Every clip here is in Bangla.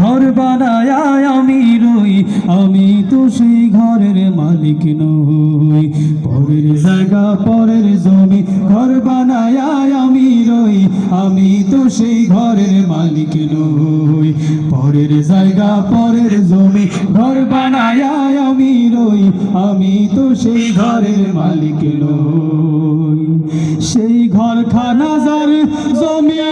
ঘর বানায় আমি রই, আমি তো সেই ঘরের মালিক নই। পরের জায়গা, পরের জমি, ঘর বানায় আমি রই, আমি তো সেই ঘরের মালিক নই। পরের জায়গা, পরের জমি, ঘর বানায় আমি রই, আমি তো সেই ঘরের মালিক নই। সেই ঘর খানা যার জমিদারি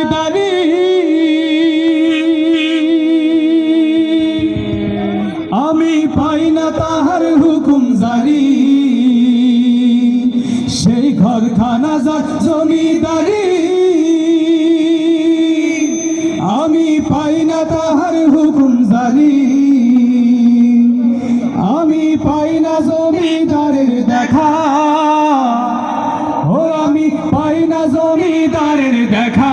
তাহার হুকুম জারি সেই ঘর খানা যার জমিদারি, আমি পাই না তাহার হুকুম জারি আমি পাই না জমিদারের দেখা। ও, আমি পাই না জমিদারের দেখা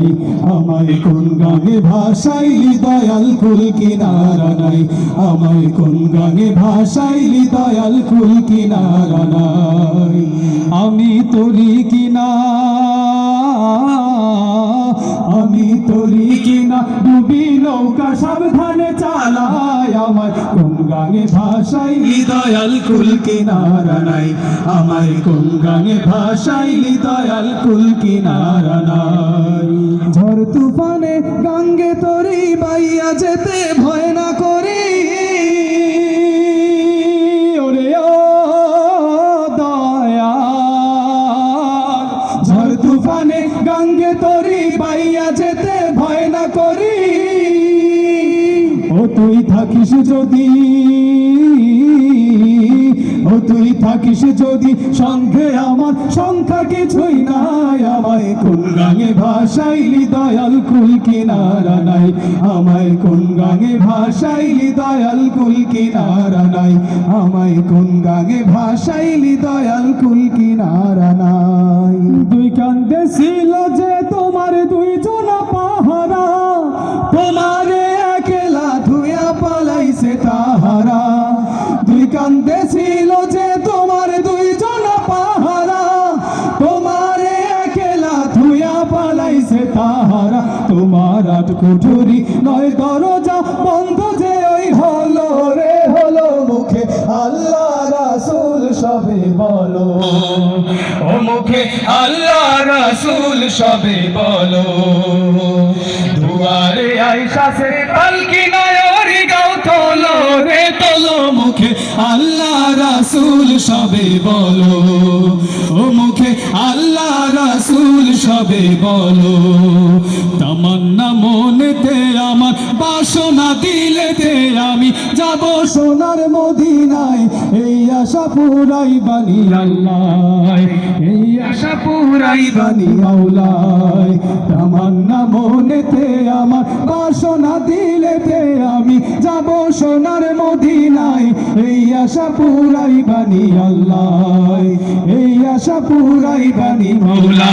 নাই। আমায় কোন গানে ভাষাইলি দয়াল কুল কিনারা নাই। আমায় কোন গানে ভাষাইলি দয়াল কুল কিনারা নাই। আমি তোরি কিনা, আমি তোরি কিনা। ডুবি নৌকা সাবধানে চালায় আমার কোন গানে ভাষাইলি দয়াল কুল কিনারা নাই। আমায় কোন গানে ভাষাইলি দয়াল কুল কিনারা নাই। তুফানে গাঙ্গে তরি বাইয়া যেতে ভয় না করি। ওরে ও দয়াল, ঝড় তুফানে গাঙ্গে তরি বাইয়া যেতে ভয় না করি। ও তুই থাকিস যদি তুই থাকিস যদি সঙ্গে আমার, সংখ্যা কিছুই নাই। আমায় কোন গাঙে ভাষাইলি দয়াল কুল কিনারা নাই। আমায় কোন গাঙে ভাষাইলি দয়াল কুল কিনারা নাই। আমায় কোন গাঙে ভাষাইলি দয়াল কুল কিনারা নাই। দুই কান্দে ছিল যে তোমার দুই পালাইছে তাহারা। তোমার আট কুঠুরি, নয় দরজা, বন্ধ যে ওই হলো রে, হলো মুখে। আল্লাহ রাসূল সবে বলো। ও মুখে আল্লাহ রাসূল সবে বলো। দুয়ারে আইসা সে পালকি নায়রি গাও তোলো রে, তোলো মুখে। আল্লাহ রাসূল সবে বলো। সবে বলো, তামান্না মনেতে আমার বাসনা দিলেতে আমি যাব সোনার মদিনায়, এই আশা পুরাই বানি আল্লাহ আশা পুরাই বানি আউলায় তামান্না মনেতে আমার বাসনা দিলেতে আমি যাব সোনার মদিনায়। এই আশা পুরাই বানি আল্লাহ। এই আশা পুরাই বানি মৌলা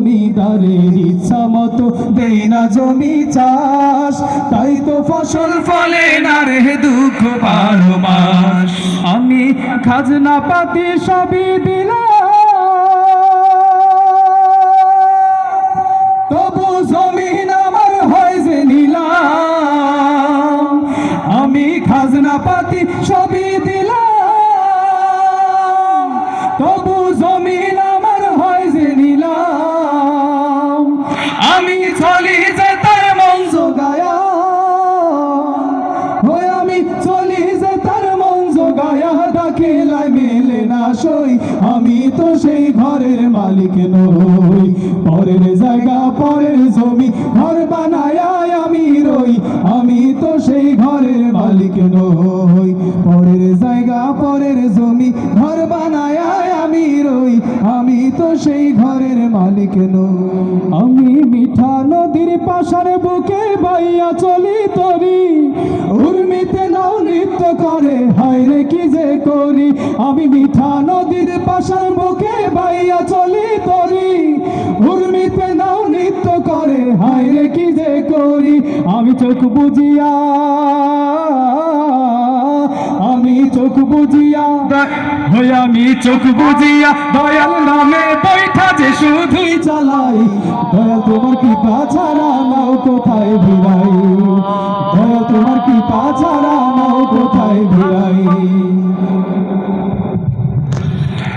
জমিদারের ইচ্ছা মতো দেই না জমি চাষ। তাই তো ফসল ফলে না রে দুঃখ বারো মাস। আমি খাজনা পাতি সবই দিলাম। চলি যে তার জোগায়া ডাকিলাই মেলে না সই। আমি তো সেই ঘরের মালিক নই। পরের তো সেই ঘরের মালিক নই আমি মিঠা নদীর পাশার বুকে বাইয়া চলি তরি। উর্মিতে নাও নৃত্য করে, হায় রে কি যে করি। আমি মিঠা নদীর পাশার বুকে বাইয়া চলি তরি। উর্মিতে নাও নৃত্য করে, হায় রে কি যে করি। আমি চোখ বুঝিয়া বুঝিয়া। হয়ে আমি চোখ বুঝিয়া, দয়াল নামে বৈঠা যে শুধুই চালাই। দয়াল তোমার কৃপা ছাড়া নাও কোথায় ভিড়াই। দয়াল তোমার কৃপা ছাড়া